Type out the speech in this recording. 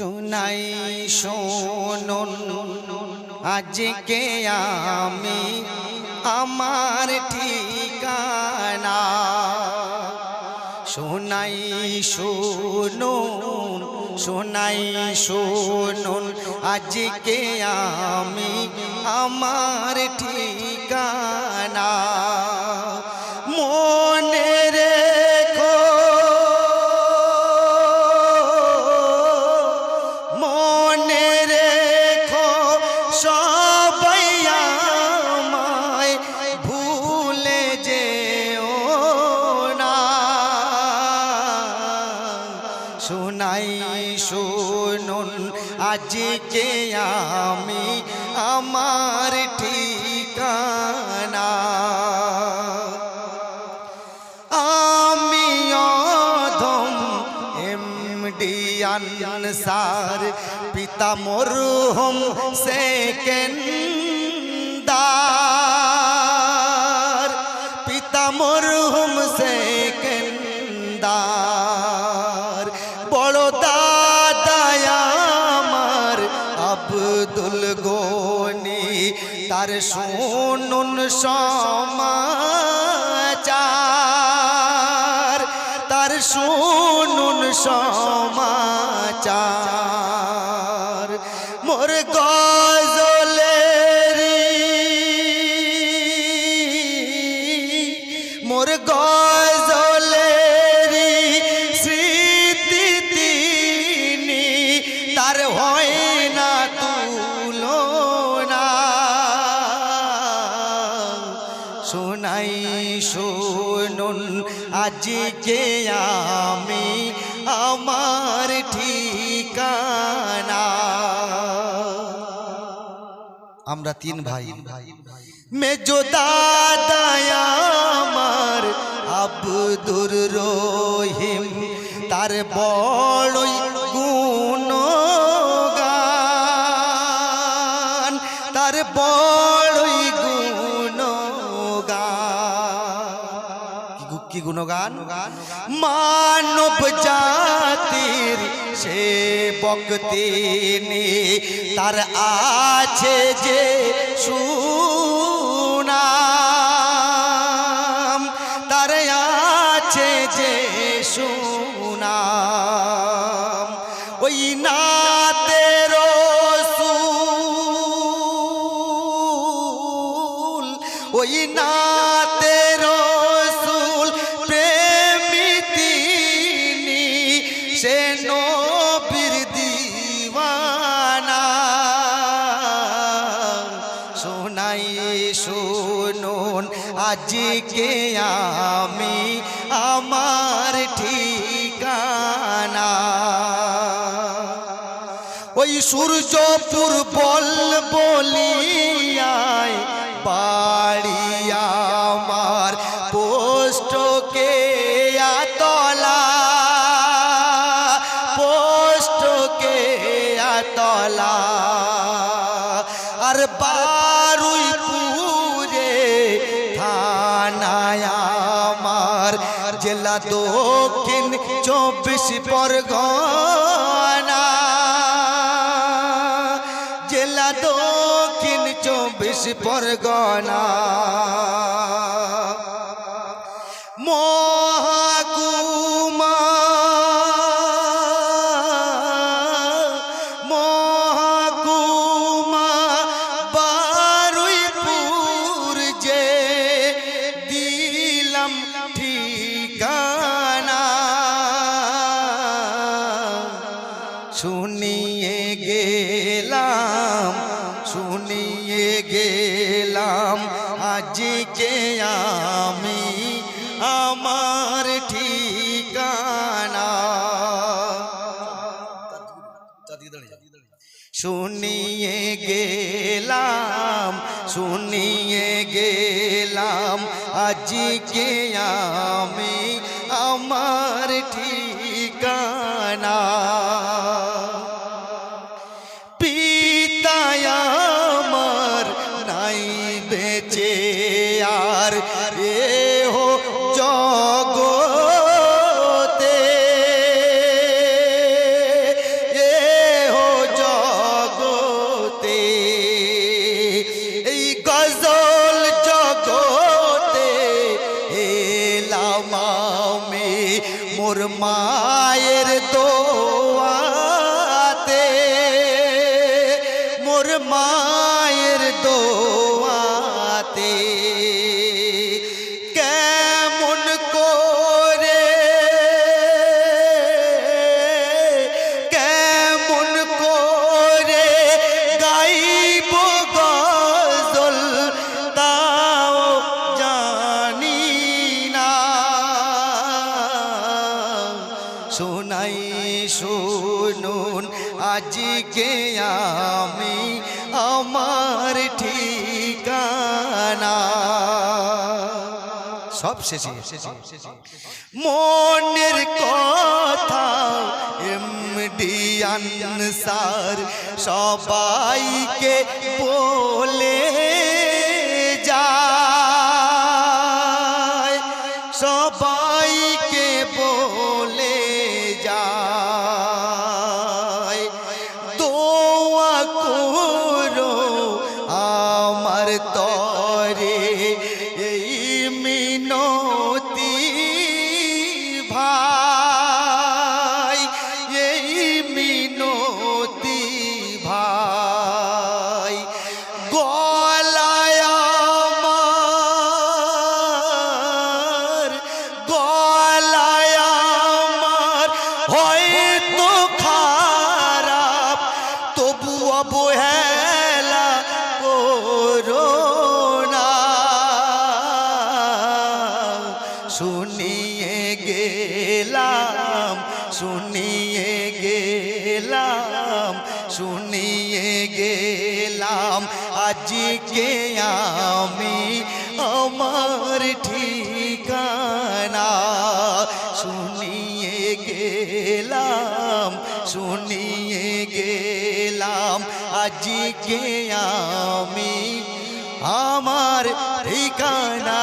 শোনাই শোনুন আজকে আমি আমার ঠিকানা। শোনাই শুনুন শোনাই শুনুন আজকে আমি আমার ঠিকানা। শোনাই, শুনুন, আজকে আমি আমার ঠিকানা। আমি অধম এমডি আনসার পিতা মরহুম সেকেন্দার। পিতা মরহুম সেকেন্দার সমাচার তার শুনুন সমাচার। মোর গজলেরি মোর গজলেরি শোনাই, শুনুন, আজকে আমি আমার ঠিকানা। আমরা তিন ভাই। মেজো দাদায় আমার আব্দুর রহিম, তার বড়ই গুণগান, তার বড়ই গুণগান গুণগান, মানব জাতির সে তিনি। তার আছে যে সুনাম, তার আছে যে সুনাম। ওই না ওই না আজকে আমি আমার ঠিকানা। ওই সূর্যপুর বল বলিয়ায় বাড়ি আমার পোস্টকে আতলা। পোস্টকে আতলা। জেলা দক্ষিণ চব্বিশ পরগনা। জেলা দক্ষিণ চব্বিশ পরগনা। শুনিয়ে গেলাম শুনিয়ে গেলাম। আজকে আমি আমার ঠিকানা। শুনিয়ে গেলাম শুনিয়ে গেলাম। আজকে আমি আমার ঠিকানা। মোর মা আজকে আমি আমার ঠিকানা। সব শেষে। মনের কথা এমডি আনসার সবাইকে বলে তরে এই মিনতি ভাই, এই মিনতি ভাই। গলায় আমার গলায় আমার হয়তো খারাপ তবু অবহেলা করো না শুনিয়ে গেলাম শুনিয়ে গেলাম শুনিয়ে গেলাম। আজকে আমি আমার ঠিকানা। শুনিয়ে গেলাম শুনিয়ে গেলাম। আজকে আমি আমার ঠিকানা।